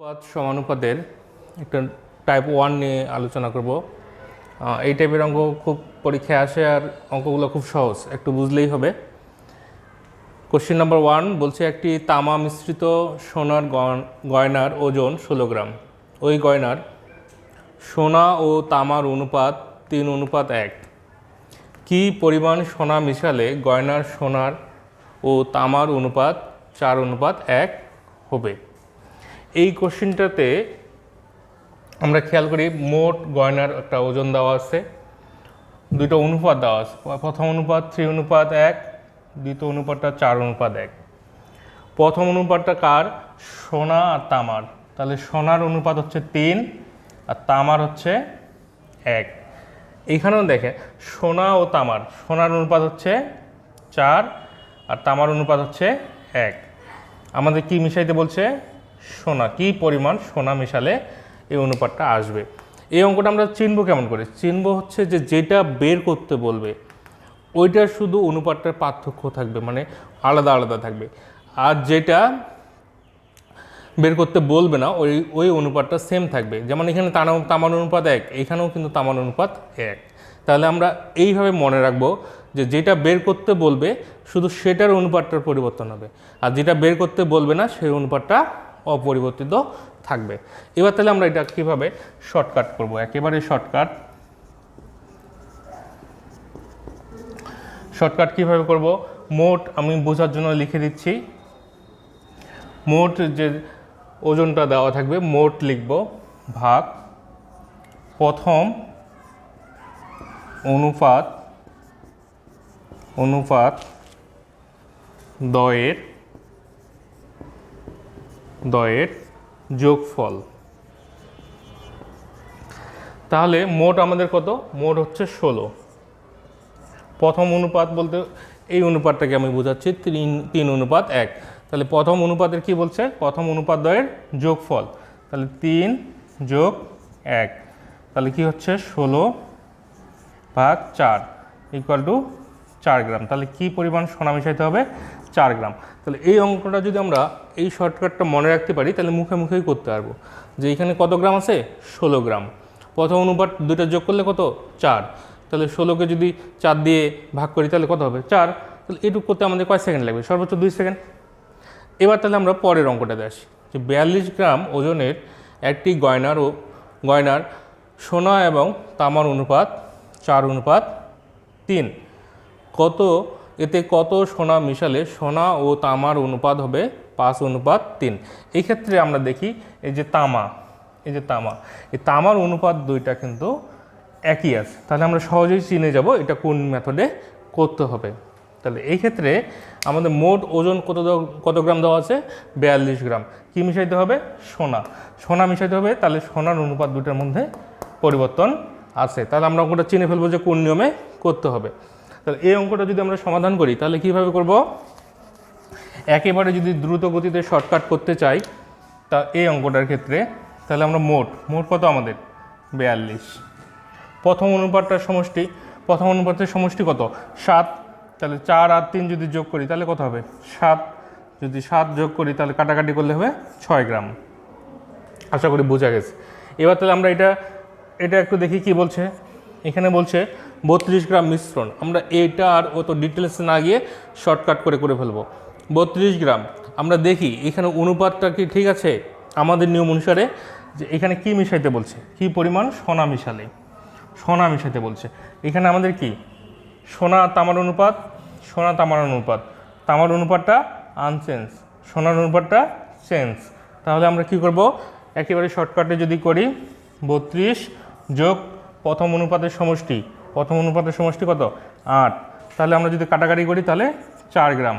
অনুপাত সমানুপাতের একটা type one নিয়ে আলোচনা করব। এই টাইপের অঙ্ক খুব পরীক্ষায় আসে আর অঙ্কগুলো খুব সহজ, একটু বুঝলেই হবে। কোশ্চেন নাম্বার ওয়ান বলছে একটি তামা মিশ্রিত সোনার গয়নার ওজন ষোলো গ্রাম। ওই গয়নার সোনা ও তামার অনুপাত তিন অনুপাত এক। কি পরিমাণ সোনা মিশালে গয়নার সোনার ও তামার অনুপাত চার অনুপাত এক হবে? এই কোশ্চেনটাতে আমরা খেয়াল করি মোট গয়নার একটা ওজন দেওয়া আছে দুটো অনুপাত দেওয়া আছে। প্রথম অনুপাত থ্রি, অনুপাত এক, দ্বিতীয় অনুপাতটা চার, অনুপাত এক। প্রথম অনুপাতটা কার? সোনা আর তামার। তাহলে সোনার অনুপাত হচ্ছে তিন আর তামার হচ্ছে এক। এইখানেও দেখে, সোনা ও তামার, সোনার অনুপাত হচ্ছে চার আর তামার অনুপাত হচ্ছে এক। আমাদের কি মিশাইতে বলছে? সোনা, কি পরিমাণ সোনা মিশালে এই অনুপাতটা আসবে? এই অঙ্কটা আমরা চিনবো কেমন করে? চিনবো হচ্ছে যে যেটা বের করতে বলবে, ওইটার শুধু অনুপাতটার পার্থক্য থাকবে মানে আলাদা আলাদা থাকবে। আর যেটা বের করতে বলবে না, ওই ওই অনুপাতটা সেম থাকবে। যেমন এখানে তামার অনুপাত এক, এখানেও কিন্তু তামান অনুপাত এক। তাহলে আমরা এইভাবে মনে রাখব যে যেটা বের করতে বলবে, শুধু সেটার অনুপাতটার পরিবর্তন হবে। আর যেটা বের করতে বলবে না, সেই অনুপাতটা অপরিবর্তিত থাকবে। এবার তাহলে আমরা এটা কীভাবে শর্টকাট করব? একেবারে শর্টকাট শর্টকাট কীভাবে করব? মোট আমি বোঝার জন্য লিখে দিচ্ছি। মোট যে ওজনটা দেওয়া থাকবে, মোট লিখব ভাগ প্রথম অনুপাত অনুপাত দয়ের দয়ের যোগফল। তাহলে মোট আমাদের কত? মোট হচ্ছে ষোলো। প্রথম অনুপাত বলতে এই অনুপাতটাকে আমি বোঝাচ্ছি, তিন তিন অনুপাত এক। তাহলে প্রথম অনুপাতের কি বলছে? প্রথম অনুপাত দ্বয়ের যোগফল। তাহলে তিন যোগ এক। তাহলে কি হচ্ছে? ষোলো ভাগ চার ইকুয়াল টু চার গ্রাম। তাহলে কি পরিমাণ সোনা মিশাইতে হবে? চার গ্রাম। তাহলে এই অঙ্কটা যদি আমরা এই শর্টকাটটা মনে রাখতে পারি, তাহলে মুখে মুখেই করতে পারব। যে এখানে কত গ্রাম আছে? ষোলো গ্রাম। প্রথম অনুপাত দুটো যোগ করলে কত? চার। তাহলে ষোলোকে যদি চার দিয়ে ভাগ করি, তাহলে কত হবে? চার। তাহলে এটুকু করতে আমাদের কয় সেকেন্ড লাগবে? সর্বোচ্চ দুই সেকেন্ড। এবার তাহলে আমরা পরের অঙ্কটাতে আসি। যে বিয়াল্লিশ গ্রাম ওজনের একটি গয়নার ও গয়নার সোনা এবং তামার অনুপাত চার অনুপাত তিন। কত, এতে কত সোনা মিশালে সোনা ও তামার অনুপাত হবে পাঁচ অনুপাত তিন। এই ক্ষেত্রে আমরা দেখি এই যে তামা, এই যে তামা, এই তামার অনুপাত দুইটা কিন্তু একই আছে। তাহলে আমরা সহজেই চিনে যাব এটা কোন মেথডে করতে হবে। তাহলে এই ক্ষেত্রে আমাদের মোট ওজন কত কত গ্রাম দেওয়া আছে? বিয়াল্লিশ গ্রাম। কি মিশাইতে হবে? সোনা। সোনা মিশাইতে হবে, তাহলে সোনার অনুপাত দুটার মধ্যে পরিবর্তন আছে। তাহলে আমরা ওটা চিনে ফেলব যে কোন নিয়মে করতে হবে। তাহলে এই অঙ্কটা যদি আমরা সমাধান করি, তাহলে কীভাবে করব? একেবারে যদি দ্রুত গতিতে শর্টকাট করতে চাই, তা এই অঙ্কটার ক্ষেত্রে, তাহলে আমরা মোট মোট কত আমাদের? বিয়াল্লিশ। প্রথম অনুপাতটার সমষ্টি, প্রথম অনুপাতের সমষ্টি কত? সাত। তাহলে চার আর তিন যদি যোগ করি, তাহলে কত হবে? সাত। যদি সাত যোগ করি, তাহলে কাটাকাটি করলে হবে ছয় গ্রাম। আশা করি বোঝা গেছে। এবার তাহলে আমরা এটা এটা একটু দেখি কি বলছে। এখানে বলছে বত্রিশ গ্রাম মিশ্রণ। আমরা এটা আর অত ডিটেলসে না গিয়ে শর্টকাট করে করে ফেলব। বত্রিশ গ্রাম। আমরা দেখি, এখানে অনুপাতটা কি ঠিক আছে? আমাদের নিয়ম অনুসারে যে এখানে কি মিশাইতে বলছে? কি পরিমাণ? সোনা মিশালে। সোনা মিশাইতে বলছে। এখানে আমাদের কি? সোনা তামার অনুপাত, সোনা তামার অনুপাত। তামার অনুপাতটা আনচেঞ্জ সোনার অনুপাতটা চেঞ্জ তাহলে আমরা কি করব? একেবারে শর্টকাটে যদি করি, বত্রিশ যোগ প্রথম অনুপাতের সমষ্টি প্রথম অনুপাতের সমষ্টি কত? আট। তাহলে আমরা যদি কাটাকাটি করি তাহলে চার গ্রাম।